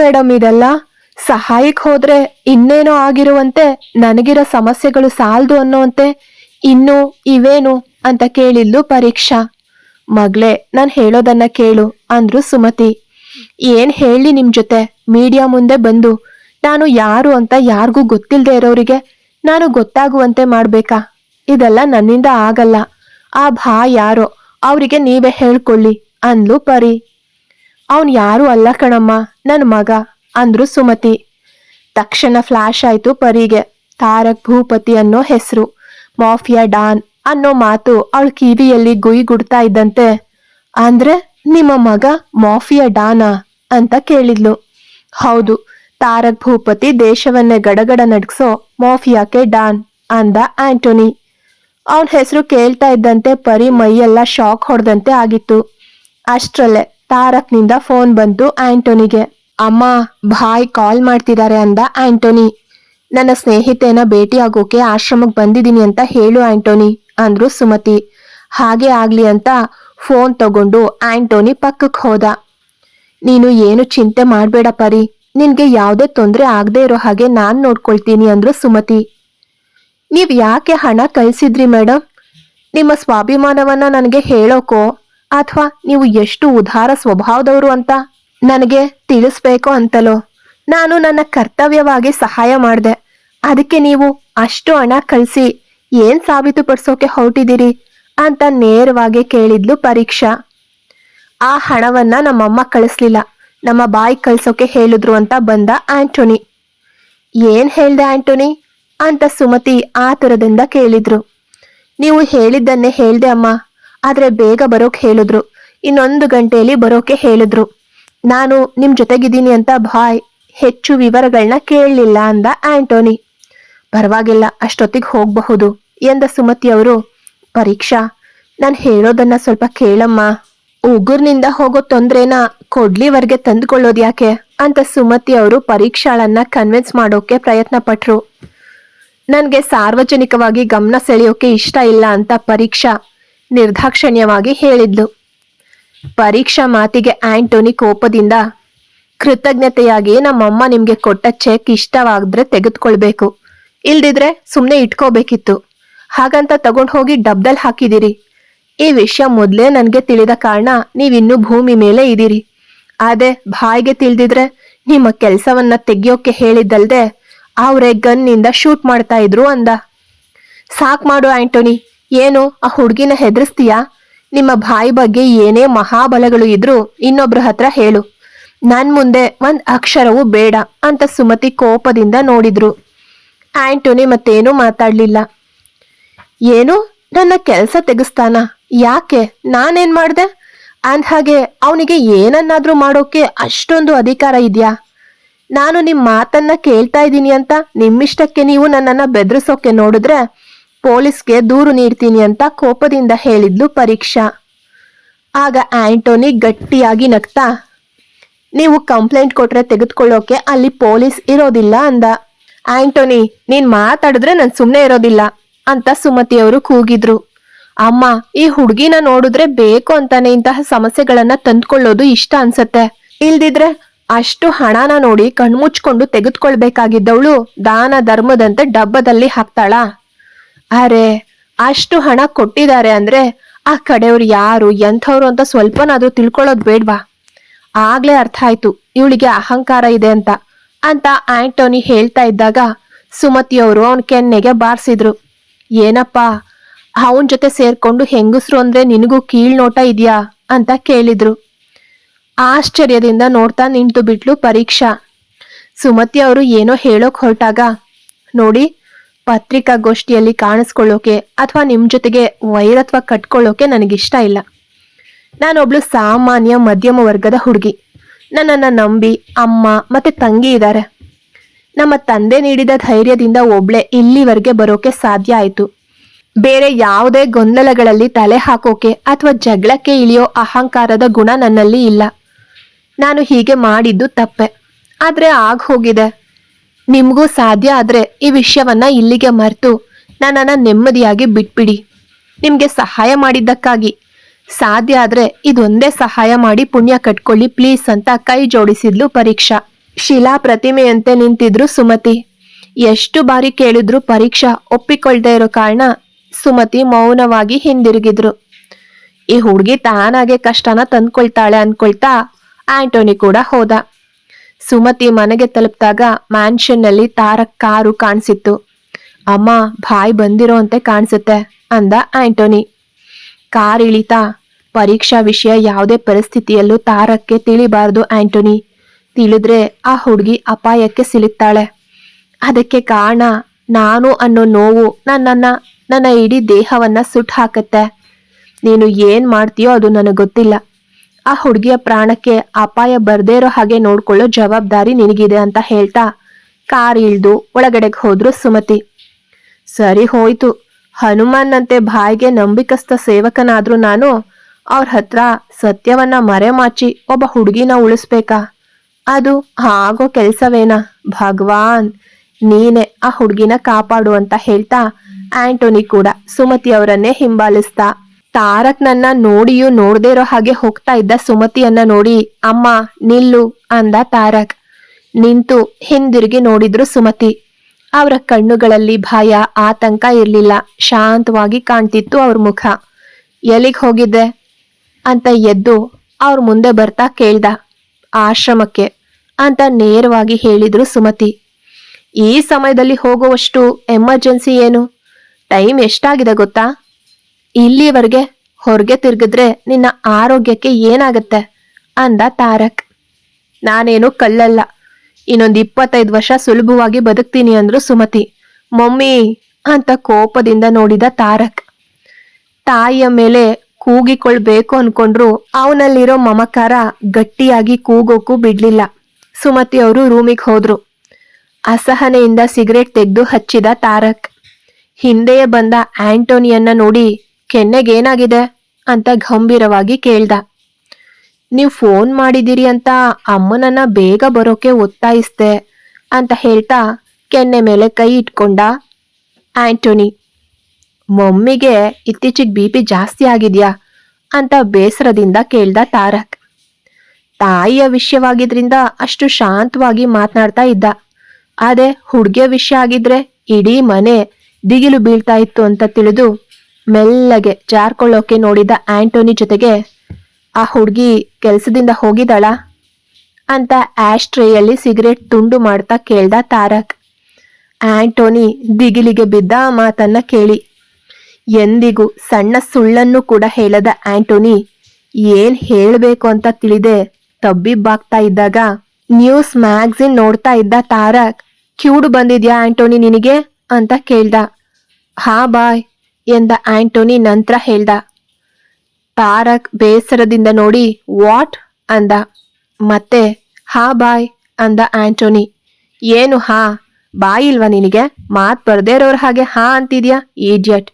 Madam ಇದೆಲ್ಲ ಸಹಾಯಕ್ಕೆ ಹೋದ್ರೆ ಇನ್ನೇನೋ ಆಗಿರುವಂತೆ ನನಗಿರೋ ಸಮಸ್ಯೆಗಳು ಸಾಲ್ದು ಅನ್ನೋಂತೆ ಇನ್ನು ಇವೇನು ಅಂತ ಕೇಳಿದ್ಲು ಪರೀಕ್ಷಾ. ಮಗಳೇ, ನಾನ್ ಹೇಳೋದನ್ನ ಕೇಳು ಅಂದ್ರು ಸುಮತಿ. ಏನ್ ಹೇಳಿ ನಿಮ್ ಜೊತೆ? ಮೀಡಿಯಾ ಮುಂದೆ ಬಂದು, ನಾನು ಯಾರು ಅಂತ ಯಾರಿಗೂ ಗೊತ್ತಿಲ್ಲದೆ ಇರೋರಿಗೆ ನಾನು ಗೊತ್ತಾಗುವಂತೆ ಮಾಡ್ಬೇಕಾ? ಇದೆಲ್ಲ ನನ್ನಿಂದ ಆಗಲ್ಲ. ಆ ಭಾ ಯಾರೋ, ಅವರಿಗೆ ನೀವೇ ಹೇಳ್ಕೊಳ್ಳಿ ಅಂದ್ಲು ಪರಿ. ಅವನ್ ಯಾರು ಅಲ್ಲ ಕಣಮ್ಮ. ನನ್ ಮಗ ಅಂದ್ರು ಸುಮತಿ. ತಕ್ಷಣ ಫ್ಲಾಶ್ ಆಯ್ತು ಪರಿಗೆ. ತಾರಕ್ ಭೂಪತಿ ಅನ್ನೋ ಹೆಸರು. ಮಾಫಿಯಾ ಡಾನ್ ಅನ್ನೋ ಮಾತು ಅವಳ ಕಿವಿಯಲ್ಲಿ ಗುಯ್ಗುಡ್ತಾ ಇದ್ದಂತೆ. ಅಂದ್ರೆ ನಿಮ್ಮ ಮಗ ಮಾಫಿಯಾ ಡಾನಾ ಅಂತ ಕೇಳಿದ್ಲು. ಹೌದು, ತಾರಕ್ ಭೂಪತಿ ದೇಶವನ್ನೇ ಗಡಗಡ ನಡ್ಸೋ ಮಾಫಿಯಾಕೆ ಡಾನ್ ಅಂದ ಆಂಟೋನಿ. ಅವನ ಹೆಸರು ಕೇಳ್ತಾ ಇದ್ದಂತೆ ಪರಿ ಮೈಯೆಲ್ಲ ಶಾಕ್ ಹೊಡೆದಂತೆ ಆಗಿತ್ತು. ಅಷ್ಟರಲ್ಲೇ ತಾರಕ್ನಿಂದ ಫೋನ್ ಬಂತು ಆಂಟೋನಿಗೆ. ಅಮ್ಮ, ಭಾಯ್ ಕಾಲ್ ಮಾಡ್ತಿದ್ದಾರೆ ಅಂದ ಆಂಟೋನಿ. ನನ್ನ ಸ್ನೇಹಿತೆನ ಭೇಟಿಯಾಗೋಕೆ ಆಶ್ರಮಕ್ಕೆ ಬಂದಿದ್ದೀನಿ ಅಂತ ಹೇಳು ಆಂಟೋನಿ, ಅಂದ್ರು ಸುಮತಿ. ಹಾಗೆ ಆಗ್ಲಿ ಅಂತ ಫೋನ್ ತಗೊಂಡು ಆಂಟೋನಿ ಪಕ್ಕಕ್ಕೆ ಹೋದ. ನೀನು ಏನು ಚಿಂತೆ ಮಾಡಬೇಡ ಪರಿ, ನಿನ್ಗೆ ಯಾವುದೇ ತೊಂದರೆ ಆಗದೆ ಇರೋ ಹಾಗೆ ನಾನು ನೋಡ್ಕೊಳ್ತೀನಿ, ಅಂದ್ರು ಸುಮತಿ. ನೀವು ಯಾಕೆ ಹಣ ಕಳ್ಸಿದ್ರಿ ಮೇಡಮ್ ನಿಮ್ಮ ಸ್ವಾಭಿಮಾನವನ್ನ ನನಗೆ ಹೇಳೋಕೋ, ಅಥವಾ ನೀವು ಎಷ್ಟು ಉದಾರ ಸ್ವಭಾವದವರು ಅಂತ? ನನಗೆ ತಿಳಿಸ್ಬೇಕು ಅಂತಲೋ? ನಾನು ನನ್ನ ಕರ್ತವ್ಯವಾಗಿ ಸಹಾಯ ಮಾಡಿದೆ. ಅದಕ್ಕೆ ನೀವು ಅಷ್ಟು ಹಣ ಕಳಿಸಿ, ಏನ್ ಸಾಬೀತುಪಡಿಸೋಕೆ ಹೊರಟಿದ್ದೀರಿ ಅಂತ ನೇರವಾಗಿ ಕೇಳಿದ್ಲು ಪರೀಕ್ಷಾ. ಆ ಹಣವನ್ನ ನಮ್ಮಮ್ಮ ಕಳಿಸ್ಲಿಲ್ಲ. ನಮ್ಮ ಬಾಯಿ ಕಳ್ಸೋಕೆ ಹೇಳಿದ್ರು ಅಂತ ಬಂದ ಆಂಟೋನಿ. ಏನ್ ಹೇಳ್ದೆ ಆಂಟೋನಿ? ಅಂತ ಸುಮತಿ ಆತುರದಿಂದ ಕೇಳಿದ್ರು. ನೀವು ಹೇಳಿದ್ದನ್ನೇ ಹೇಳ್ದೆ ಅಮ್ಮ. ಆದ್ರೆ ಬೇಗ ಬರೋಕೆ ಹೇಳಿದ್ರು. ಇನ್ನೊಂದು ಗಂಟೆಯಲ್ಲಿ ಬರೋಕೆ ಹೇಳಿದ್ರು. ನಾನು ನಿಮ್ ಜೊತೆಗಿದ್ದೀನಿ ಅಂತ ಭಾಯ್ ಹೆಚ್ಚು ವಿವರಗಳನ್ನ ಕೇಳಲಿಲ್ಲ ಅಂದ ಆಂಟೋನಿ. ಪರವಾಗಿಲ್ಲ, ಅಷ್ಟೊತ್ತಿಗೆ ಹೋಗಬಹುದು ಎಂದ ಸುಮತಿ ಅವರು. ಪರೀಕ್ಷಾ, ನಾನು ಹೇಳೋದನ್ನ ಸ್ವಲ್ಪ ಕೇಳಮ್ಮ. ಉಗುರ್ನಿಂದ ಹೋಗೋ ತೊಂದ್ರೆನ ಕೊಡ್ಲಿವರೆಗೆ ತಂದುಕೊಳ್ಳೋದು ಯಾಕೆ ಅಂತ ಸುಮತಿ ಅವರು ಪರೀಕ್ಷಾಳನ್ನ ಕನ್ವಿನ್ಸ್ ಮಾಡೋಕೆ ಪ್ರಯತ್ನ ಪಟ್ರು ನನಗೆ ಸಾರ್ವಜನಿಕವಾಗಿ ಗಮನ ಸೆಳೆಯೋಕೆ ಇಷ್ಟ ಇಲ್ಲ ಅಂತ ಪರೀಕ್ಷಾ ನಿರ್ದಾಕ್ಷಣ್ಯವಾಗಿ ಹೇಳಿದ್ಲು. ಪರೀಕ್ಷಾ ಮಾತಿಗೆ ಆಂಟೋನಿ ಕೋಪದಿಂದ, ಕೃತಜ್ಞತೆಯಾಗಿ ನಮ್ಮಮ್ಮ ನಿಮ್ಗೆ ಕೊಟ್ಟ ಚೆಕ್ ಇಷ್ಟವಾದ್ರೆ ತೆಗೆದುಕೊಳ್ಬೇಕು. ಇಲ್ದಿದ್ರೆ ಸುಮ್ನೆ ಇಟ್ಕೋಬೇಕಿತ್ತು. ಹಾಗಂತ ತಗೊಂಡು ಹೋಗಿ ಡಬ್ದಲ್ಲಿ ಹಾಕಿದಿರಿ. ಈ ವಿಷಯ ಮೊದ್ಲೇ ನನಗೆ ತಿಳಿದ ಕಾರಣ ನೀವಿನ್ನೂ ಭೂಮಿ ಮೇಲೆ ಇದ್ದೀರಿ ಆದ್ರೆ ಬಾಯಿಗೆ ತಿಳಿದಿದ್ರೆ ನಿಮ್ಮ ಕೆಲಸವನ್ನ ತೆಗಿಯೋಕೆ ಹೇಳಿದ್ದಲ್ದೆ ಅವರೇ ಗನ್ನಿಂದ ಶೂಟ್ ಮಾಡ್ತಾ ಇದ್ರು ಅಂದ. ಸಾಕ್ ಮಾಡು ಆಂಟೋನಿ. ಏನು, ಆ ಹುಡುಗಿನ ಹೆದರ್ಸ್ತೀಯಾ? ನಿಮ್ಮ ಬಾಯಿ ಬಗ್ಗೆ ಏನೇ ಮಹಾಬಲಗಳು ಇದ್ರೂ ಇನ್ನೊಬ್ರ ಹತ್ರ ಹೇಳು. ನನ್ ಮುಂದೆ ಒಂದ್ ಅಕ್ಷರವೂ ಬೇಡ ಅಂತ ಸುಮತಿ ಕೋಪದಿಂದ ನೋಡಿದ್ರು. ಆಂಟೋನಿ ಮತ್ತೇನೂ ಮಾತಾಡ್ಲಿಲ್ಲ. ಏನು? ನನ್ನ ಕೆಲಸ ತೆಗಿಸ್ತಾನ? ಯಾಕೆ? ನಾನೇನ್ ಮಾಡ್ದೆ? ಅಂದ ಹಾಗೆ ಅವನಿಗೆ ಏನನ್ನಾದ್ರೂ ಮಾಡೋಕೆ ಅಷ್ಟೊಂದು ಅಧಿಕಾರ ಇದೆಯಾ? ನಾನು ನಿಮ್ ಮಾತನ್ನ ಕೇಳ್ತಾ ಇದ್ದೀನಿ ಅಂತ ನಿಮ್ಮಿಷ್ಟಕ್ಕೆ ನೀವು ನನ್ನನ್ನ ಬೆದರಿಸೋಕೆ ನೋಡಿದ್ರೆ ಪೊಲೀಸ್ಗೆ ದೂರು ನೀಡ್ತೀನಿ ಅಂತ ಕೋಪದಿಂದ ಹೇಳಿದ್ಲು ಪರೀಕ್ಷಾ. ಆಗ ಆಂಟೋನಿ ಗಟ್ಟಿಯಾಗಿ ನಗ್ತಾ, ನೀವು ಕಂಪ್ಲೇಂಟ್ ಕೊಟ್ರೆ ತೆಗೆದುಕೊಳ್ಳೋಕೆ ಅಲ್ಲಿ ಪೊಲೀಸ್ ಇರೋದಿಲ್ಲ ಅಂದ. ಆಂಟೋನಿ, ನೀನ್ ಮಾತಾಡಿದ್ರೆ ನಾನು ಸುಮ್ಮನೆ ಇರೋದಿಲ್ಲ, ಅಂತ ಸುಮತಿಯವರು ಕೂಗಿದ್ರು. ಅಮ್ಮ, ಈ ಹುಡುಗಿನ ನೋಡಿದ್ರೆ ಬೇಕು ಅಂತಾನೆ ಇಂತಹ ಸಮಸ್ಯೆಗಳನ್ನ ತಂದ್ಕೊಳ್ಳೋದು ಇಷ್ಟ ಅನ್ಸತ್ತೆ. ಇಲ್ದಿದ್ರೆ ಅಷ್ಟು ಹಣನ ನೋಡಿ ಕಣ್ಮುಚ್ಕೊಂಡು ತೆಗೆದುಕೊಳ್ಬೇಕಾಗಿದ್ದವಳು ದಾನ ಧರ್ಮದಂತೆ ಡಬ್ಬದಲ್ಲಿ ಹಾಕ್ತಾಳಾ? ಅರೆ, ಅಷ್ಟು ಹಣ ಕೊಟ್ಟಿದ್ದಾರೆ ಅಂದ್ರೆ ಆ ಕಡೆಯವ್ರು ಯಾರು, ಎಂಥವ್ರು ಅಂತ ಸ್ವಲ್ಪನಾದ್ರೂ ತಿಳ್ಕೊಳ್ಳೋದು ಬೇಡ್ವಾ? ಆಗ್ಲೇ ಅರ್ಥ ಆಯ್ತು, ಇವಳಿಗೆ ಅಹಂಕಾರ ಇದೆ ಅಂತ. ಅಂತ ಆಂಟೋನಿ ಹೇಳ್ತಾ ಇದ್ದಾಗ ಸುಮತಿಯವರು ಅವನ ಕೆನ್ನೆಗೆ ಬಾರಿಸಿದ್ರು. ಏನಪ್ಪಾ, ಅವನ ಜೊತೆ ಸೇರ್ಕೊಂಡು ಹೆಂಗಸ್ರು ಅಂದ್ರೆ ನಿನಗೂ ಕೀಳ್ ನೋಟ ಇದ್ಯಾ? ಅಂತ ಕೇಳಿದ್ರು. ಆಶ್ಚರ್ಯದಿಂದ ನೋಡ್ತಾ ನಿಂತು ಬಿಟ್ಲು ಪರೀಕ್ಷಾ. ಸುಮತಿ ಅವರು ಏನೋ ಹೇಳೋಕ್ ಹೊರಟಾಗ, ನೋಡಿ ಪತ್ರಿಕಾಗೋಷ್ಠಿಯಲ್ಲಿ ಕಾಣಿಸ್ಕೊಳ್ಳೋಕೆ ಅಥವಾ ನಿಮ್ ಜೊತೆಗೆ ವೈರತ್ವ ಕಟ್ಕೊಳ್ಳೋಕೆ ನನಗಿಷ್ಟ ಇಲ್ಲ. ನಾನೊಬ್ಳು ಸಾಮಾನ್ಯ ಮಧ್ಯಮ ವರ್ಗದ ಹುಡುಗಿ. ನನ್ನನ್ನ ನಂಬಿ ಅಮ್ಮ ಮತ್ತೆ ತಂಗಿ ಇದ್ದಾರೆ ನಮ್ಮ ತಂದೆ ನೀಡಿದ ಧೈರ್ಯದಿಂದ ಒಬ್ಳೆ ಇಲ್ಲಿವರೆಗೆ ಬರೋಕೆ ಸಾಧ್ಯ ಆಯ್ತು. ಬೇರೆ ಯಾವುದೇ ಗೊಂದಲಗಳಲ್ಲಿ ತಲೆ ಹಾಕೋಕೆ ಅಥವಾ ಜಗಳಕ್ಕೆ ಇಳಿಯೋ ಅಹಂಕಾರದ ಗುಣ ನನ್ನಲ್ಲಿ ಇಲ್ಲ. ನಾನು ಹೀಗೆ ಮಾಡಿದ್ದು ತಪ್ಪೆ. ಆದ್ರೆ ಆಗ ಹೋಗಿದೆ. ನಿಮ್ಗೂ ಸಾಧ್ಯ ಆದರೆ ಈ ವಿಷಯವನ್ನ ಇಲ್ಲಿಗೆ ಮರೆತು ನನ್ನನ್ನು ನೆಮ್ಮದಿಯಾಗಿ ಬಿಟ್ಬಿಡಿ. ನಿಮಗೆ ಸಹಾಯ ಮಾಡಿದ್ದಕ್ಕಾಗಿ. ಸಾಧ್ಯ ಆದರೆ ಇದೊಂದೇ ಸಹಾಯ ಮಾಡಿ ಪುಣ್ಯ ಕಟ್ಕೊಳ್ಳಿ ಪ್ಲೀಸ್ ಅಂತ ಕೈ ಜೋಡಿಸಿದ್ಲು ಪರೀಕ್ಷಾ. ಶಿಲಾ ಪ್ರತಿಮೆಯಂತೆ ನಿಂತಿದ್ರು ಸುಮತಿ. ಎಷ್ಟು ಬಾರಿ ಕೇಳಿದ್ರು ಪರೀಕ್ಷಾ ಒಪ್ಪಿಕೊಳ್ದೇ ಇರೋ ಕಾರಣ ಸುಮತಿ ಮೌನವಾಗಿ ಹಿಂದಿರುಗಿದ್ರು. ಈ ಹುಡುಗಿ ತಾನಾಗೆ ಕಷ್ಟನ ತಂದ್ಕೊಳ್ತಾಳೆ ಅನ್ಕೊಳ್ತಾ ಆಂಟೋನಿ ಕೂಡ ಹೋದ. ಸುಮತಿ ಮನೆಗೆ ತಲುಪಿದಾಗ ಮ್ಯಾನ್ಷನ್ನಲ್ಲಿ ತಾರಕ್ ಕಾರು ಕಾಣಿಸಿತ್ತು. ಅಮ್ಮ ಬಾಯ್ ಬಂದಿರೋ ಅಂತೆ ಕಾಣಿಸುತ್ತೆ, ಅಂದ ಆಂಟೋನಿ. ಕಾರ್ ಇಳಿತಾ, ಪರೀಕ್ಷಾ ವಿಷಯ ಯಾವುದೇ ಪರಿಸ್ಥಿತಿಯಲ್ಲೂ ತಾರಕ್ಕೆ ತಿಳಿಬಾರದು ಆಂಟೋನಿ. ತಿಳಿದ್ರೆ ಆ ಹುಡುಗಿ ಅಪಾಯಕ್ಕೆ ಸಿಲುಕ್ತಾಳೆ. ಅದಕ್ಕೆ ಕಾರಣ, ನಾನು ಅನ್ನೋ ನೋವು ನನ್ನನ್ನ, ನನ್ನ ಇಡೀ ದೇಹವನ್ನ ಸುಟ್ಟು ಹಾಕತ್ತೆ. ನೀನು ಏನ್ ಮಾಡ್ತೀಯೋ ಅದು ನನಗೆ ಗೊತ್ತಿಲ್ಲ. ಆ ಹುಡುಗಿಯ ಪ್ರಾಣಕ್ಕೆ ಅಪಾಯ ಬರದೇ ಇರೋ ಹಾಗೆ ನೋಡ್ಕೊಳ್ಳೋ ಜವಾಬ್ದಾರಿ ನಿನಗಿದೆ ಅಂತ ಹೇಳ್ತಾ ಕಾರ್ ಇಳ್ದು ಒಳಗಡೆಗೆ ಹೋದ್ರು ಸುಮತಿ. ಸರಿ ಹೋಯ್ತು. ಹನುಮಾನ್ನಂತೆ ಬಾಯಿಗೆ ನಂಬಿಕಸ್ಥ ಸೇವಕನಾದ್ರೂ ನಾನು ಅವ್ರ ಹತ್ರ ಸತ್ಯವನ್ನ ಮರೆಮಾಚಿ ಒಬ್ಬ ಹುಡುಗಿನ ಉಳಿಸ್ಬೇಕಾ? ಅದು ಆಗೋ ಕೆಲಸವೇನಾ? ಭಗವಾನ್, ನೀನೆ ಆ ಹುಡುಗಿನ ಕಾಪಾಡು ಅಂತ ಹೇಳ್ತಾ ಆಂಟೋನಿ ಕೂಡ ಸುಮತಿ ಅವರನ್ನೇ ಹಿಂಬಾಲಿಸ್ತಾ ತಾರಕ್ ನನ್ನ ನೋಡಿಯೂ ನೋಡದೇ ಇರೋ ಹಾಗೆ ಹೋಗ್ತಾ ಇದ್ದ ಸುಮತಿಯನ್ನ ನೋಡಿ, ಅಮ್ಮ, ನಿಲ್ಲು, ಅಂದ ತಾರಕ್. ನಿಂತು ಹಿಂದಿರುಗಿ ನೋಡಿದ್ರು ಸುಮತಿ. ಅವರ ಕಣ್ಣುಗಳಲ್ಲಿ ಭಯ, ಆತಂಕ ಇರಲಿಲ್ಲ. ಶಾಂತವಾಗಿ ಕಾಣ್ತಿತ್ತು ಅವ್ರ ಮುಖ. ಎಲ್ಲಿಗ್ ಹೋಗಿದ್ದೆ? ಅಂತ ಎದ್ದು ಅವ್ರ ಮುಂದೆ ಬರ್ತಾ ಕೇಳ್ದ. ಆಶ್ರಮಕ್ಕೆ, ಅಂತ ನೇರವಾಗಿ ಹೇಳಿದ್ರು ಸುಮತಿ. ಈ ಸಮಯದಲ್ಲಿ ಹೋಗುವಷ್ಟು ಎಮರ್ಜೆನ್ಸಿ ಏನು? ಟೈಮ್ ಎಷ್ಟಾಗಿದೆ ಗೊತ್ತಾ? ಇಲ್ಲಿವರೆಗೆ ಹೊರಗೆ ತಿರ್ಗಿದ್ರೆ ನಿನ್ನ ಆರೋಗ್ಯಕ್ಕೆ ಏನಾಗತ್ತೆ? ಅಂದ ತಾರಕ್. ನಾನೇನು ಕಲ್ಲಲ್ಲ. ಇನ್ನೊಂದು ಇಪ್ಪತ್ತೈದು ವರ್ಷ ಸುಲಭವಾಗಿ ಬದುಕ್ತೀನಿ ಅಂದ್ರು ಸುಮತಿ. ಮಮ್ಮಿ! ಅಂತ ಕೋಪದಿಂದ ನೋಡಿದ ತಾರಕ್. ತಾಯಿಯ ಮೇಲೆ ಕೂಗಿಕೊಳ್ಬೇಕು ಅನ್ಕೊಂಡ್ರು ಅವನಲ್ಲಿರೋ ಮಮಕಾರ ಗಟ್ಟಿಯಾಗಿ ಕೂಗೋಕು ಬಿಡ್ಲಿಲ್ಲ. ಸುಮತಿ ಅವರು ರೂಮಿಗೆ ಹೋದ್ರು. ಅಸಹನೆಯಿಂದ ಸಿಗರೇಟ್ ತೆಗೆದು ಹಚ್ಚಿದ ತಾರಕ್. ಹಿಂದೆಯೇ ಬಂದ ಆಂಟೋನಿಯನ್ನ ನೋಡಿ ಕೆನ್ನೆಗೇನಾಗಿದೆ ಅಂತ ಗಂಭೀರವಾಗಿ ಕೇಳ್ದ. ನೀವು ಫೋನ್ ಮಾಡಿದಿರಿ ಅಂತ ಅಮ್ಮನನ್ನ ಬೇಗ ಬರೋಕೆ ಒತ್ತಾಯಿಸ್ದೆ, ಅಂತ ಹೇಳ್ತಾ ಕೆನ್ನೆ ಮೇಲೆ ಕೈ ಇಟ್ಕೊಂಡ ಆಂಟೋನಿ. ಮಮ್ಮಿಗೆ ಇತ್ತೀಚೆಗೆ ಬಿ ಪಿ ಜಾಸ್ತಿ ಆಗಿದೆಯಾ? ಅಂತ ಬೇಸರದಿಂದ ಕೇಳ್ದ ತಾರಕ್. ತಾಯಿಯ ವಿಷಯವಾಗಿದ್ರಿಂದ ಅಷ್ಟು ಶಾಂತವಾಗಿ ಮಾತನಾಡ್ತಾ ಇದ್ದ. ಆದರೆ ಹುಡುಗಿಯ ವಿಷಯ ಆಗಿದ್ರೆ ಇಡೀ ಮನೆ ದಿಗಿಲು ಬೀಳ್ತಾ ಇತ್ತು ಅಂತ ತಿಳಿದು ಮೆಲ್ಲಗೆ ಜಾರ್ಕೊಳ್ಳೋಕೆ ನೋಡಿದ ಆಂಟೋನಿ ಜೊತೆಗೆ, ಆ ಹುಡುಗಿ ಕೆಲಸದಿಂದ ಹೋಗಿದ್ದಾಳ? ಅಂತ ಆಶ್ಟ್ರೇಯಲ್ಲಿ ಸಿಗರೇಟ್ ತುಂಡು ಮಾಡ್ತಾ ಕೇಳ್ದ ತಾರಕ್. ಆಂಟೋನಿ ದಿಗಿಲಿಗೆ ಬಿದ್ದ ಮಾತನ್ನ ಕೇಳಿ. ಎಂದಿಗೂ ಸಣ್ಣ ಸುಳ್ಳನ್ನು ಕೂಡ ಹೇಳದ ಆಂಟೋನಿ, ಏನ್ ಹೇಳಬೇಕು ಅಂತ ತಿಳಿದೆ. ತಬ್ಬಿಬ್ಬಾಗ್ತಾ ಇದ್ದಾಗ ನ್ಯೂಸ್ ಮ್ಯಾಗ್ಝಿನ್ ನೋಡ್ತಾ ಇದ್ದ ತಾರಕ್, ಕ್ಯೂಡು ಬಂದಿದ್ಯಾ ಆಂಟೋನಿ ನಿನಗೆ? ಅಂತ ಕೇಳ್ದ. ಹಾ ಬಾಯ್. ಎಂದ ಆಂಟೋನಿ ನಂತರ ಹೇಳ್ದ, ತಾರಕ್ ಬೇಸರದಿಂದ ನೋಡಿ, ವಾಟ್? ಅಂದ. ಮತ್ತೆ, ಹಾ ಬಾಯ್, ಅಂದ ಆಂಟೋನಿ. ಏನು ಹಾ? ಬಾಯ್ ಇಲ್ವಾ ನಿನಗೆ? ಮಾತು ಬರದೇ ಇರೋರ ಹಾಗೆ ಹಾ ಅಂತಿದ್ಯಾ, ಈಡಿಯಟ್?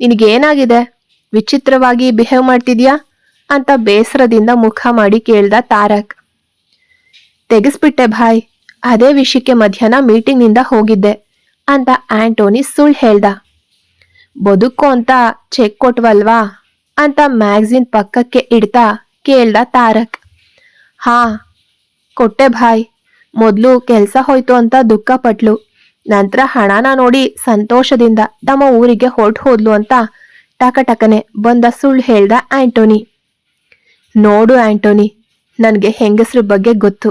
ನಿನಗೇನಾಗಿದೆ? ವಿಚಿತ್ರವಾಗಿ ಬಿಹೇವ್ ಮಾಡ್ತಿದ್ಯಾ? ಅಂತ ಬೇಸರದಿಂದ ಮುಖ ಮಾಡಿ ಕೇಳ್ದ ತಾರಕ್. ತೆಗೆಸ್ಬಿಟ್ಟೆ ಭಾಯ್ ಅದೇ ವಿಷಯಕ್ಕೆ ಮಧ್ಯಾಹ್ನ ಮೀಟಿಂಗ್ನಿಂದ ಹೋಗಿದ್ದೆ, ಅಂತ ಆಂಟೋನಿ ಸುಳ್ಳು ಹೇಳ್ದ. ಬದುಕು ಅಂತ ಚೆಕ್ ಕೊಟ್ವಲ್ವಾ? ಅಂತ ಮ್ಯಾಗ್ಝಿನ್ ಪಕ್ಕಕ್ಕೆ ಇಡ್ತಾ ಕೇಳ್ದ ತಾರಕ್. ಹಾ, ಕೊಟ್ಟೆ ಭಾಯ್. ಮೊದಲು ಕೆಲಸ ಹೋಯ್ತು ಅಂತ ದುಃಖ ಪಟ್ಲು. ನಂತರ ಹಣನ ನೋಡಿ ಸಂತೋಷದಿಂದ ತಮ್ಮ ಊರಿಗೆ ಹೊರಟು ಹೋದ್ಲು ಅಂತ ಟಕಟಕನೆ ಬಂದ ಸುಳ್ಳು ಹೇಳ್ದ ಆಂಟೋನಿ. ನೋಡು ಆಂಟೋನಿ, ನನಗೆ ಹೆಂಗಸ್ರ ಬಗ್ಗೆ ಗೊತ್ತು.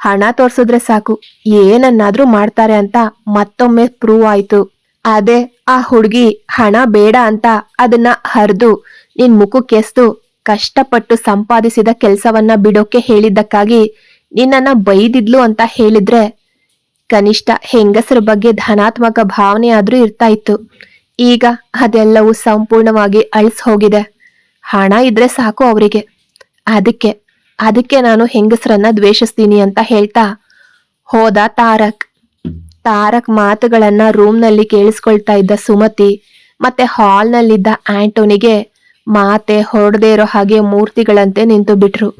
ಹಣ ತೋರಿಸಿದ್ರೆ ಸಾಕು, ಏನನ್ನಾದರೂ ಮಾಡ್ತಾರೆ ಅಂತ ಮತ್ತೊಮ್ಮೆ ಪ್ರೂವ್ ಆಯ್ತು. ಅದೇ, ಆ ಹುಡುಗಿ ಹಣ ಬೇಡ ಅಂತ ಅದನ್ನ ಹರಿದು ನಿನ್ ಮುಖಕ್ಕೆಸ್ದು ಕಷ್ಟಪಟ್ಟು ಸಂಪಾದಿಸಿದ ಕೆಲಸವನ್ನ ಬಿಡೋಕೆ ಹೇಳಿದ್ದಕ್ಕಾಗಿ ನಿನ್ನನ್ನ ಬೈದಿದ್ಲು ಅಂತ ಹೇಳಿದ್ರೆ ಕನಿಷ್ಠ ಹೆಂಗಸರ ಬಗ್ಗೆ ಧನಾತ್ಮಕ ಭಾವನೆ ಆದ್ರೂ ಇರ್ತಾ ಇತ್ತು. ಈಗ ಅದೆಲ್ಲವೂ ಸಂಪೂರ್ಣವಾಗಿ ಅಳಿಸ್ ಹೋಗಿದೆ. ಹಣ ಇದ್ರೆ ಸಾಕು ಅವರಿಗೆ. ಅದಕ್ಕೆ ಅದಕ್ಕೆ ನಾನು ಹೆಂಗಸರನ್ನ ದ್ವೇಷಿಸ್ತೀನಿ ಅಂತ ಹೇಳ್ತಾ ಹೋದ ತಾರಕ್. ತಾರಕ್ ಮಾತುಗಳನ್ನ ರೂಮ್ನಲ್ಲಿ ಕೇಳಿಸ್ಕೊಳ್ತಾ ಇದ್ದ ಸುಮತಿ, ಮತ್ತೆ ಹಾಲ್ನಲ್ಲಿದ್ದ ಆಂಟೋನಿಗೆ ಮಾತೆ ಹೊರಡದೇ ಇರೋ ಹಾಗೆ ಮೂರ್ತಿಗಳಂತೆ ನಿಂತು ಬಿಟ್ರು.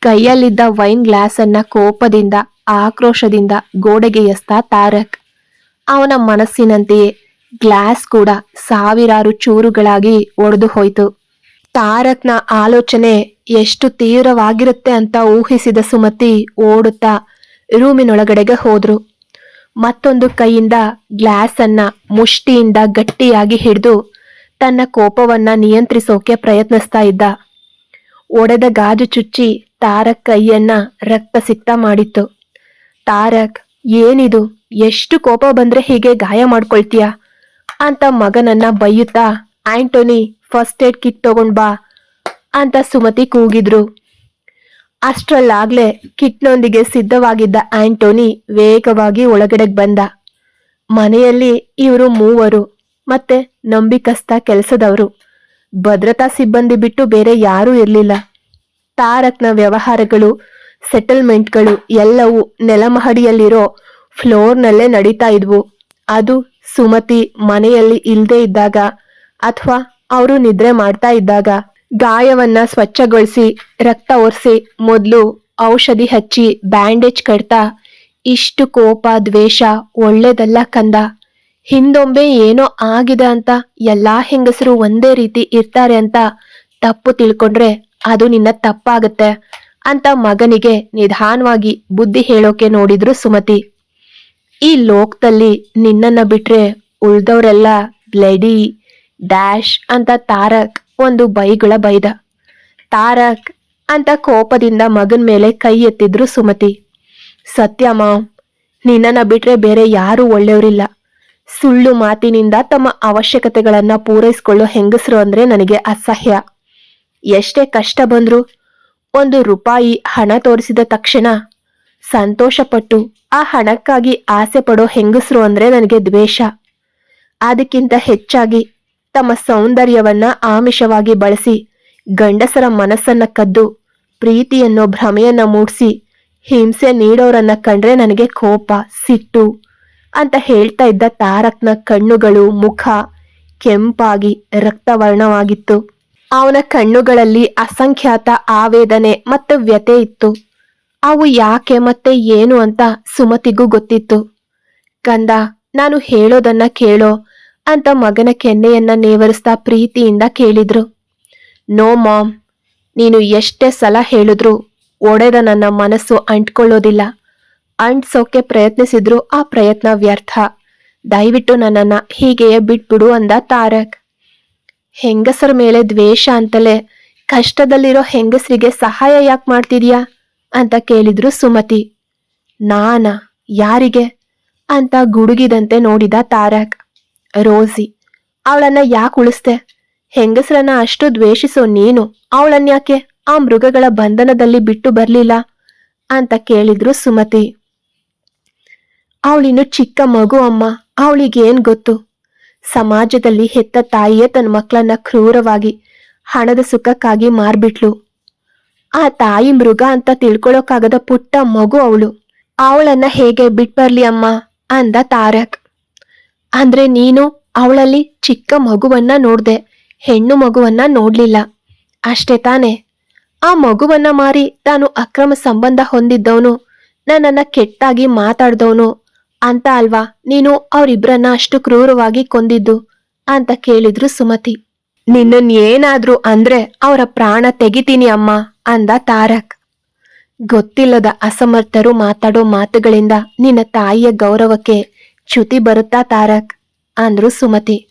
ಕೈಯಲ್ಲಿದ್ದ ವೈನ್ ಗ್ಲಾಸ್ ಅನ್ನ ಕೋಪದಿಂದ, ಆಕ್ರೋಶದಿಂದ ಗೋಡೆಗೆ ಎಸ್ತ ತಾರಕ್. ಅವನ ಮನಸ್ಸಿನಂತೆಯೇ ಗ್ಲಾಸ್ ಕೂಡ ಸಾವಿರಾರು ಚೂರುಗಳಾಗಿ ಒಡೆದು ಹೋಯ್ತು. ತಾರಕ್ನ ಆಲೋಚನೆ ಎಷ್ಟು ತೀವ್ರವಾಗಿರುತ್ತೆ ಅಂತ ಊಹಿಸಿದ ಸುಮತಿ ಓಡುತ್ತಾ ರೂಮಿನೊಳಗಡೆಗೆ ಹೋದ್ರು. ಮತ್ತೊಂದು ಕೈಯಿಂದ ಗ್ಲಾಸ್ ಅನ್ನ ಮುಷ್ಟಿಯಿಂದ ಗಟ್ಟಿಯಾಗಿ ಹಿಡಿದು ತನ್ನ ಕೋಪವನ್ನ ನಿಯಂತ್ರಿಸೋಕೆ ಪ್ರಯತ್ನಿಸ್ತಾ ಇದ್ದ. ಒಡೆದ ಗಾಜು ಚುಚ್ಚಿ ತಾರಕ್ ಕೈಯನ್ನ ರಕ್ತಸಿಕ್ತ ಮಾಡಿತ್ತು. ತಾರಕ್, ಏನಿದು? ಎಷ್ಟು ಕೋಪ ಬಂದ್ರೆ ಹೀಗೆ ಗಾಯ ಮಾಡ್ಕೊಳ್ತೀಯ ಅಂತ ಮಗನನ್ನ ಬೈಯುತ್ತಾ, ಆಂಟೋನಿ, ಫಸ್ಟ್ ಏಡ್ ಕಿಟ್ ತಗೊಂಡ್ ಬಾ ಅಂತ ಸುಮತಿ ಕೂಗಿದ್ರು. ಅಷ್ಟ್ರಲ್ಲಾಗ್ಲೇ ಕಿಟ್ನೊಂದಿಗೆ ಸಿದ್ಧವಾಗಿದ್ದ ಆಂಟೋನಿ ವೇಗವಾಗಿ ಒಳಗಡೆಗೆ ಬಂದ. ಮನೆಯಲ್ಲಿ ಇವರು ಮೂವರು, ಮತ್ತೆ ನಂಬಿಕಸ್ತ ಕೆಲಸದವರು. ಭದ್ರತಾ ಸಿಬ್ಬಂದಿ ಬಿಟ್ಟು ಬೇರೆ ಯಾರೂ ಇರಲಿಲ್ಲ. ತಾರಕ್ನ ವ್ಯವಹಾರಗಳು, ಸೆಟಲ್ಮೆಂಟ್ಗಳು ಎಲ್ಲವೂ ನೆಲಮಹಡಿಯಲ್ಲಿರೋ ಫ್ಲೋರ್ನಲ್ಲೇ ನಡೀತಾ ಇದ್ವು. ಅದು ಸುಮತಿ ಮನೆಯಲ್ಲಿ ಇಲ್ಲದೇ ಇದ್ದಾಗ, ಅಥವಾ ಅವರು ನಿದ್ರೆ ಮಾಡ್ತಾ ಇದ್ದಾಗ ಗಾಯವನ್ನ ಸ್ವಚ್ಛಗೊಳಿಸಿ, ರಕ್ತ ಒರೆಸಿ, ಮೊದಲು ಔಷಧಿ ಹಚ್ಚಿ ಬ್ಯಾಂಡೇಜ್ ಕಟ್ತಾ. ಇಷ್ಟು ಕೋಪ, ದ್ವೇಷ ಒಳ್ಳೇದಲ್ಲ ಕಂದ. ಹಿಂದೊಮ್ಮೆ ಏನೋ ಆಗಿದೆ ಅಂತ ಎಲ್ಲಾ ಹೆಂಗಸರು ಒಂದೇ ರೀತಿ ಇರ್ತಾರೆ ಅಂತ ತಪ್ಪು ತಿಳ್ಕೊಂಡ್ರೆ ಅದು ನಿನ್ನ ತಪ್ಪಾಗತ್ತೆ ಅಂತ ಮಗನಿಗೆ ನಿಧಾನವಾಗಿ ಬುದ್ಧಿ ಹೇಳೋಕೆ ನೋಡಿದ್ರು ಸುಮತಿ. ಈ ಲೋಕದಲ್ಲಿ ನಿನ್ನನ್ನ ಬಿಟ್ರೆ ಉಳ್ದವ್ರೆಲ್ಲ ಬ್ಲಡಿ, ಡ್ಯಾಶ್ ಅಂತ ತಾರಕ್ ಒಂದು ಬೈಗಳ ಬೈದ. ತಾರಕ್ ಅಂತ ಕೋಪದಿಂದ ಮಗನ್ ಮೇಲೆ ಕೈ ಎತ್ತಿದ್ರು ಸುಮತಿ. ಸತ್ಯ ಮಾಮ್ ನಿನ್ನನ್ನ ಬಿಟ್ರೆ ಬೇರೆ ಯಾರೂ ಒಳ್ಳೆಯವರಿಲ್ಲ. ಸುಳ್ಳು ಮಾತಿನಿಂದ ತಮ್ಮ ಅವಶ್ಯಕತೆಗಳನ್ನ ಪೂರೈಸಿಕೊಳ್ಳೋ ಹೆಂಗಸರು ಅಂದ್ರೆ ನನಗೆ ಅಸಹ್ಯ. ಎಷ್ಟೇ ಕಷ್ಟ ಬಂದ್ರು ಒಂದು ರೂಪಾಯಿ ಹಣ ತೋರಿಸಿದ ತಕ್ಷಣ ಸಂತೋಷಪಟ್ಟು ಆ ಹಣಕ್ಕಾಗಿ ಆಸೆ ಪಡೋ ಹೆಂಗಸರು ಅಂದ್ರೆ ನನಗೆ ದ್ವೇಷ. ಅದಕ್ಕಿಂತ ಹೆಚ್ಚಾಗಿ ತಮ್ಮ ಸೌಂದರ್ಯವನ್ನ ಆಮಿಷವಾಗಿ ಬಳಸಿ, ಗಂಡಸರ ಮನಸ್ಸನ್ನ ಕದ್ದು, ಪ್ರೀತಿಯನ್ನೋ ಭ್ರಮೆಯನ್ನ ಮೂಡಿಸಿ, ಹಿಂಸೆ ನೀಡೋರನ್ನ ಕಂಡ್ರೆ ನನಗೆ ಕೋಪ, ಸಿಟ್ಟು ಅಂತ ಹೇಳ್ತಾ ಇದ್ದ ತಾರಕ್ನ ಕಣ್ಣುಗಳು ಮುಖ ಕೆಂಪಾಗಿ ರಕ್ತವರ್ಣವಾಗಿತ್ತು. ಅವನ ಕಣ್ಣುಗಳಲ್ಲಿ ಅಸಂಖ್ಯಾತ ಆವೇದನೆ ಮತ್ತು ವ್ಯತೆ ಇತ್ತು. ಅವು ಯಾಕೆ ಮತ್ತೆ ಏನು ಅಂತ ಸುಮತಿಗೂ ಗೊತ್ತಿತ್ತು. ಕಂದ ನಾನು ಹೇಳೋದನ್ನ ಕೇಳೋ ಅಂತ ಮಗನ ಕೆನ್ನೆಯನ್ನ ನೇವರಿಸ್ತಾ ಪ್ರೀತಿಯಿಂದ ಕೇಳಿದ್ರು. ನೋ ಮಾಮ್, ನೀನು ಎಷ್ಟೇ ಸಲ ಹೇಳಿದ್ರು ಒಡೆದ ನನ್ನ ಮನಸ್ಸು ಅಂಟ್ಕೊಳ್ಳೋದಿಲ್ಲ. ಅಂಟ್ಸೋಕೆ ಪ್ರಯತ್ನಿಸಿದ್ರು ಆ ಪ್ರಯತ್ನ ವ್ಯರ್ಥ. ದಯವಿಟ್ಟು ನನ್ನನ್ನ ಹೀಗೆಯೇ ಬಿಟ್ಬಿಡು ಅಂದ ತಾರಕ್. ಹೆಂಗಸರ ಮೇಲೆ ದ್ವೇಷ ಅಂತಲೇ ಕಷ್ಟದಲ್ಲಿರೋ ಹೆಂಗಸರಿಗೆ ಸಹಾಯ ಯಾಕೆ ಮಾಡ್ತಿದ್ಯಾ? ಅಂತ ಕೇಳಿದ್ರು ಸುಮತಿ. ನಾನಾ? ಯಾರಿಗೆ? ಅಂತ ಗುಡುಗಿದಂತೆ ನೋಡಿದ ತಾರಕ್. ರೋಸಿ, ಅವಳನ್ನ ಯಾಕೆ ಉಳಿಸ್ದೆ? ಹೆಂಗಸರನ್ನ ಅಷ್ಟು ದ್ವೇಷಿಸೋ ನೀನು ಅವಳನ್ಯಾಕೆ ಆ ಮೃಗಗಳ ಬಂಧನದಲ್ಲಿ ಬಿಟ್ಟು ಬರ್ಲಿಲ್ಲ? ಅಂತ ಕೇಳಿದ್ರು ಸುಮತಿ. ಅವಳಿನ್ನು ಚಿಕ್ಕ ಮಗು ಅಮ್ಮ, ಅವಳಿಗೇನ್ ಗೊತ್ತು? ಸಮಾಜದಲ್ಲಿ ಹೆತ್ತ ತಾಯಿಯೇ ತನ್ನ ಮಕ್ಕಳನ್ನ ಕ್ರೂರವಾಗಿ, ಹಣದ ಸುಖಕ್ಕಾಗಿ ಮಾರ್ಬಿಟ್ಲು. ಆ ತಾಯಿ ಮೃಗ ಅಂತ ತಿಳ್ಕೊಳಕ್ಕಾಗದ ಪುಟ್ಟ ಮಗು ಅವಳು. ಅವಳನ್ನ ಹೇಗೆ ಬಿಟ್ಬರ್ಲಿ ಅಮ್ಮ? ಅಂದ ತಾರಕ್. ಅಂದ್ರೆ ನೀನು ಅವಳಲ್ಲಿ ಚಿಕ್ಕ ಮಗುವನ್ನ ನೋಡ್ದೆ, ಹೆಣ್ಣು ಮಗುವನ್ನ ನೋಡ್ಲಿಲ್ಲ. ಅಷ್ಟೇ ತಾನೆ. ಆ ಮಗುವನ್ನ ಮಾರಿ ತಾನು ಅಕ್ರಮ ಸಂಬಂಧ ಹೊಂದಿದ್ದವನು, ನನ್ನನ್ನ ಕೆಟ್ಟಾಗಿ ಮಾತಾಡ್ದವನು ಅಂತ ಅಲ್ವಾ? ನೀನು ಅವರಿಬ್ಬರನ್ನ ಅಷ್ಟು ಕ್ರೂರವಾಗಿ ಕೊಂದಿದ್ದು ಅಂತ ಕೇಳಿದ್ರು ಸುಮತಿ. ನಿನ್ನನ್ ಏನಾದ್ರೂ ಅಂದ್ರೆ ಅವರ ಪ್ರಾಣ ತೆಗಿತೀನಿ ಅಮ್ಮ ಅಂದ ತಾರಕ್. ಗೊತ್ತಿಲ್ಲದ ಅಸಮರ್ಥರು ಮಾತಾಡೋ ಮಾತುಗಳಿಂದ ನಿನ್ನ ತಾಯಿಯ ಗೌರವಕ್ಕೆ ಚ್ಯುತಿ ಬರುತ್ತಾ ತಾರಕ್? ಅಂದ್ರು ಸುಮತಿ.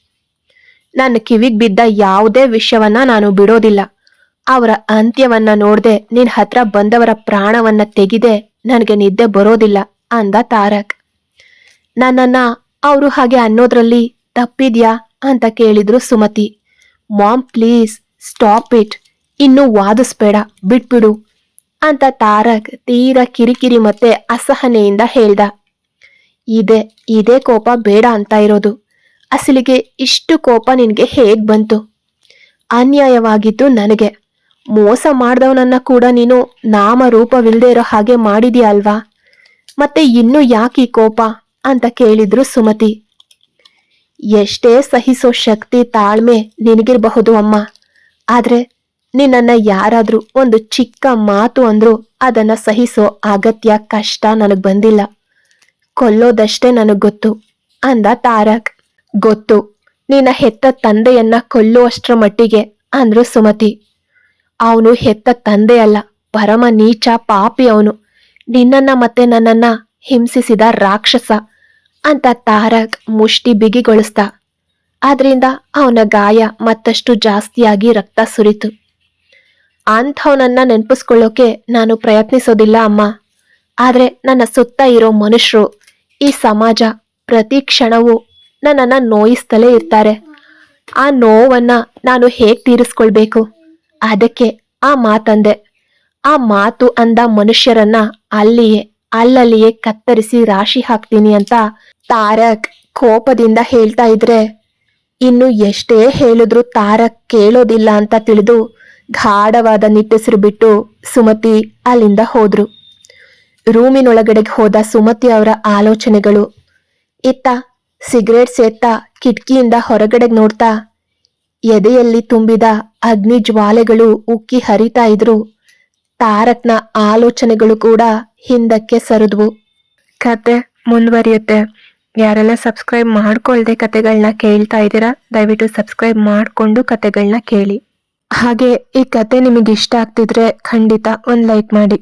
ನನ್ನ ಕಿವಿಗ್ ಬಿದ್ದ ಯಾವುದೇ ವಿಷಯವನ್ನ ನಾನು ಬಿಡೋದಿಲ್ಲ. ಅವರ ಅಂತ್ಯವನ್ನ ನೋಡ್ದೆ ನಿನ್ ಹತ್ರ ಬಂದವರ ಪ್ರಾಣವನ್ನ ತೆಗೆದೆ ನನಗೆ ನಿದ್ದೆ ಬರೋದಿಲ್ಲ, ಅಂದ ತಾರಕ್. ನನ್ನನ್ನ ಅವರು ಹಾಗೆ ಅನ್ನೋದ್ರಲ್ಲಿ ತಪ್ಪಿದ್ಯಾ? ಅಂತ ಕೇಳಿದ್ರು Sumathi. Mom, please, stop it. ಇನ್ನು ವಾದಿಸ್ಬೇಡ, ಬಿಟ್ಬಿಡು, ಅಂತ ತಾರಕ್ ತೀರಾ ಕಿರಿಕಿರಿ ಮತ್ತೆ ಅಸಹನೆಯಿಂದ ಹೇಳ್ದ. ಇದೆ, ಇದೇ ಕೋಪ ಬೇಡ ಅಂತ ಇರೋದು. ಅಸಲಿಗೆ ಇಷ್ಟು ಕೋಪ ನಿನಗೆ ಹೇಗ್ ಬಂತು? ಅನ್ಯಾಯವಾಗಿದ್ದು ನನಗೆ. ಮೋಸ ಮಾಡಿದವನನ್ನ ಕೂಡ ನೀನು ನಾಮ ರೂಪವಿಲ್ಲದೆ ಇರೋ ಹಾಗೆ ಮಾಡಿದ್ಯಾ ಅಲ್ವಾ? ಮತ್ತೆ ಇನ್ನು ಯಾಕೆ ಈ ಕೋಪ? ಅಂತ ಕೇಳಿದ್ರು ಸುಮತಿ. ಎಷ್ಟೇ ಸಹಿಸೋ ಶಕ್ತಿ ತಾಳ್ಮೆ ನಿನಗಿರಬಹುದು ಅಮ್ಮ. ಆದ್ರೆ ನಿನ್ನನ್ನ ಯಾರಾದ್ರೂ ಒಂದು ಚಿಕ್ಕ ಮಾತು ಅಂದ್ರೂ ಅದನ್ನ ಸಹಿಸೋ ಅಗತ್ಯ ಕಷ್ಟ ನನಗ್ ಬಂದಿಲ್ಲ. ಕೊಲ್ಲೋದಷ್ಟೇ ನನಗ್ ಗೊತ್ತು. ಅಂದ ತಾರಕ್. ಗೊತ್ತು. ನಿನ್ನ ಹೆತ್ತ ತಂದೆಯನ್ನ ಕೊಲ್ಲುವಷ್ಟರ ಮಟ್ಟಿಗೆ, ಅಂದ್ರು ಸುಮತಿ. ಅವನು ಹೆತ್ತ ತಂದೆ ಅಲ್ಲ, ಪರಮ ನೀಚ ಪಾಪಿ ಅವನು. ನಿನ್ನನ್ನ ಮತ್ತೆ ನನ್ನನ್ನ ಹಿಂಸಿಸಿದ ರಾಕ್ಷಸ, ಅಂತ ತಾರಕ್ ಮುಷ್ಟಿ ಬಿಗಿಗೊಳಿಸ್ದ. ಆದ್ರಿಂದ ಅವನ ಗಾಯ ಮತ್ತಷ್ಟು ಜಾಸ್ತಿಯಾಗಿ ರಕ್ತ ಸುರಿತು. ಅಂಥವನನ್ನ ನೆನಪಿಸ್ಕೊಳ್ಳೋಕೆ ನಾನು ಪ್ರಯತ್ನಿಸೋದಿಲ್ಲ ಅಮ್ಮ. ಆದ್ರೆ ನನ್ನ ಸುತ್ತ ಇರೋ ಮನುಷ್ಯರು ಈ ಸಮಾಜ ಪ್ರತಿ ಕ್ಷಣವೂ ನನ್ನನ್ನು ನೋಯಿಸ್ತಲೇ ಇರ್ತಾರೆ. ಆ ನೋವನ್ನು ನಾನು ಹೇಗೆ ತೀರಿಸ್ಕೊಳ್ಬೇಕು? ಅದಕ್ಕೆ ಆ ಮಾತಂದೆ. ಆ ಮಾತು ಅಂದ ಮನುಷ್ಯರನ್ನ ಅಲ್ಲಿಯೇ, ಅಲ್ಲಲ್ಲಿಯೇ ಕತ್ತರಿಸಿ ರಾಶಿ ಹಾಕ್ತೀನಿ ಅಂತ ತಾರಕ್ ಕೋಪದಿಂದ ಹೇಳ್ತಾ ಇದ್ರೆ, ಇನ್ನು ಎಷ್ಟೇ ಹೇಳಿದ್ರು ತಾರಕ್ ಕೇಳೋದಿಲ್ಲ ಅಂತ ತಿಳಿದು ಗಾಢವಾದ ನಿಟ್ಟುಸಿರು ಬಿಟ್ಟು ಸುಮತಿ ಅಲ್ಲಿಂದ ಹೋದ್ರು. ರೂಮಿನೊಳಗಡೆಗೆ ಹೋದ ಸುಮತಿ ಅವರ ಆಲೋಚನೆಗಳು. ಇತ್ತ ಸಿಗರೇಟ್ ಸೇತ್ತಾ ಕಿಟಕಿಯಿಂದ ಹೊರಗಡೆಗೆ ನೋಡ್ತಾ ಎದೆಯಲ್ಲಿ ತುಂಬಿದ ಅಗ್ನಿ ಜ್ವಾಲೆಗಳು ಉಕ್ಕಿ ಹರಿತಾ ಇದ್ರು. ತಾರಕ್ನ ಆಲೋಚನೆಗಳು ಕೂಡ ಹಿಂದಕ್ಕೆ ಸರಿದ್ವು. ಕತೆ ಮುಂದುವರಿಯುತ್ತೆ. ಯಾರೆಲ್ಲ ಸಬ್ಸ್ಕ್ರೈಬ್ ಮಾಡ್ಕೊಳ್ದೆ ಕತೆಗಳನ್ನ ಕೇಳ್ತಾ ಇದ್ದೀರಾ ದಯವಿಟ್ಟು ಸಬ್ಸ್ಕ್ರೈಬ್ ಮಾಡಿಕೊಂಡು ಕತೆಗಳನ್ನ ಕೇಳಿ. ಹಾಗೆ ಈ ಕತೆ ನಿಮಗೆ ಇಷ್ಟ ಆಗ್ತಿದ್ರೆ ಖಂಡಿತ ಒಂದು ಲೈಕ್ ಮಾಡಿ.